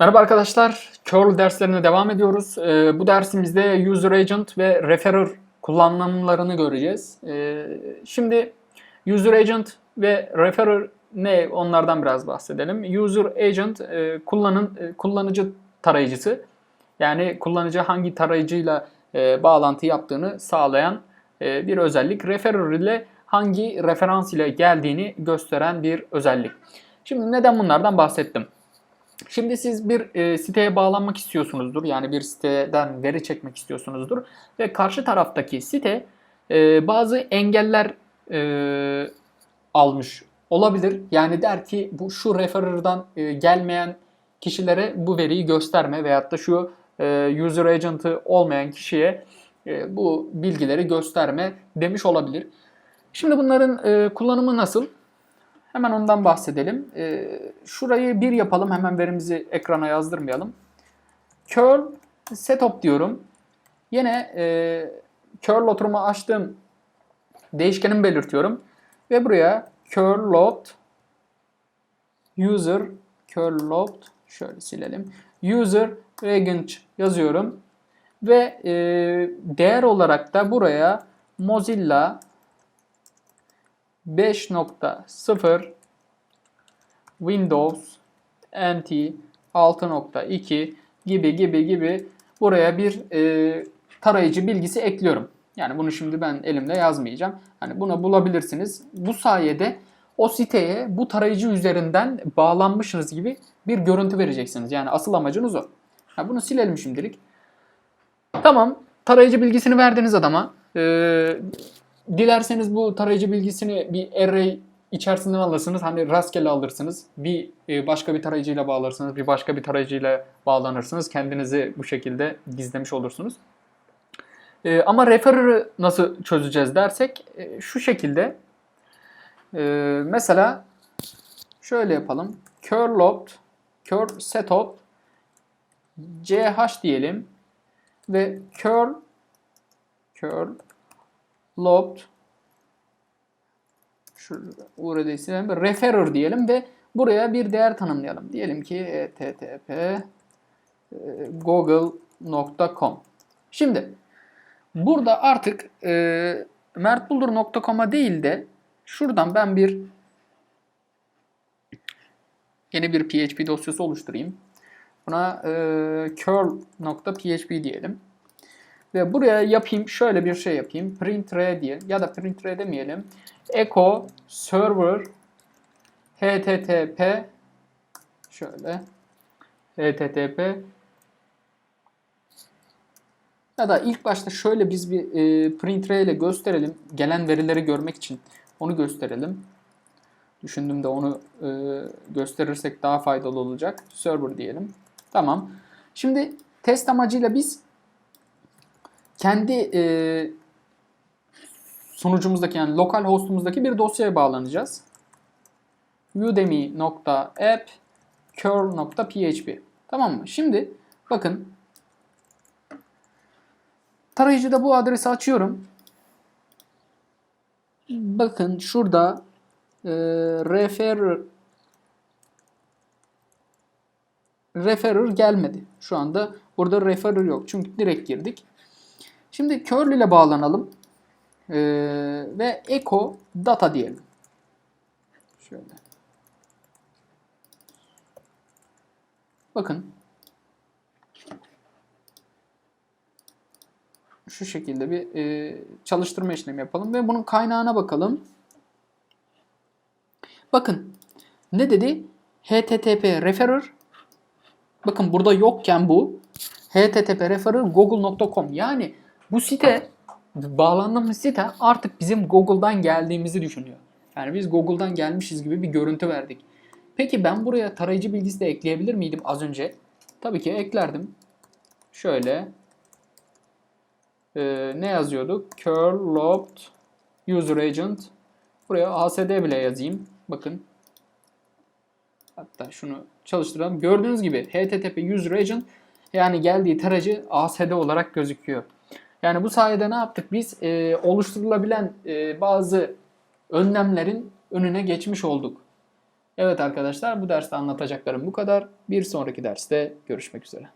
Merhaba arkadaşlar, curl derslerine devam ediyoruz. Ee, bu dersimizde user agent ve referrer kullanımlarını göreceğiz. Ee, şimdi user agent ve referrer ne onlardan biraz bahsedelim. User agent e, kullanın e, kullanıcı tarayıcısı. Yani kullanıcı hangi tarayıcıyla e, bağlantı yaptığını sağlayan e, bir özellik. Referrer ile hangi referans ile geldiğini gösteren bir özellik. Şimdi neden bunlardan bahsettim? Şimdi siz bir e, siteye bağlanmak istiyorsunuzdur. Yani bir siteden veri çekmek istiyorsunuzdur. Ve karşı taraftaki site e, bazı engeller e, almış olabilir. Yani der ki bu şu referer'dan e, gelmeyen kişilere bu veriyi gösterme veyahut da şu e, user agent'ı olmayan kişiye e, bu bilgileri gösterme demiş olabilir. Şimdi bunların e, kullanımı nasıl? Hemen ondan bahsedelim. Ee, şurayı bir yapalım. Hemen verimizi ekrana yazdırmayalım. Curl setup diyorum. Yine e, curl oturumu açtığım değişkenimi belirtiyorum. Ve buraya curl load user curl load şöyle silelim. User agent yazıyorum. Ve e, değer olarak da buraya Mozilla 5.0 Windows NT 6.2 gibi gibi gibi buraya bir e, tarayıcı bilgisi ekliyorum. Yani bunu şimdi ben elimde yazmayacağım. Hani bunu bulabilirsiniz. Bu sayede o siteye bu tarayıcı üzerinden bağlanmışsınız gibi bir görüntü vereceksiniz. Yani asıl amacınız o. Ha, bunu silelim şimdilik. Tamam. Tarayıcı bilgisini verdiniz adama. Ee, Dilerseniz bu tarayıcı bilgisini bir array içerisinden alırsınız. Hani rastgele alırsınız. Bir e, başka bir tarayıcıyla bağlarsınız. Bir başka bir tarayıcıyla bağlanırsınız. Kendinizi bu şekilde gizlemiş olursunuz. E, ama referer'ı nasıl çözeceğiz dersek e, şu şekilde. Mesela şöyle yapalım. curl load, curl setup, ch diyelim ve curl curl şurada URL istedim. Referrer diyelim ve buraya bir değer tanımlayalım. Diyelim ki http e, google.com Şimdi burada artık e, mertbuldur.com'a değil de şuradan ben bir yeni bir PHP dosyası oluşturayım. Buna e, curl.php diyelim. Ve buraya yapayım şöyle bir şey yapayım. Print re diye ya da print re demeyelim. Echo server http şöyle http ya da ilk başta şöyle biz bir e, print re ile gösterelim. Gelen verileri görmek için onu gösterelim. Düşündüğümde onu e, gösterirsek daha faydalı olacak. Server diyelim. Tamam. Şimdi test amacıyla biz kendi e, sunucumuzdaki yani lokal hostumuzdaki bir dosyaya bağlanacağız. udemy.app curl.php Tamam mı? Şimdi bakın tarayıcıda bu adresi açıyorum. Bakın şurada e, refer referrer gelmedi. Şu anda burada referrer yok. Çünkü direkt girdik. Şimdi curl ile bağlanalım. Ee, ve echo data diyelim. Şöyle. Bakın. Şu şekilde bir e, çalıştırma işlemi yapalım ve bunun kaynağına bakalım. Bakın. Ne dedi? HTTP referrer. Bakın burada yokken bu. HTTP referrer google.com. Yani bu site bağlandığımız site artık bizim Google'dan geldiğimizi düşünüyor. Yani biz Google'dan gelmişiz gibi bir görüntü verdik. Peki ben buraya tarayıcı bilgisi de ekleyebilir miydim az önce? Tabii ki eklerdim. Şöyle ee, ne yazıyorduk? curl load user agent buraya asd bile yazayım. Bakın. Hatta şunu çalıştıralım. Gördüğünüz gibi http user agent yani geldiği tarayıcı asd olarak gözüküyor. Yani bu sayede ne yaptık biz? E, oluşturulabilen e, bazı önlemlerin önüne geçmiş olduk. Evet arkadaşlar bu derste anlatacaklarım bu kadar. Bir sonraki derste görüşmek üzere.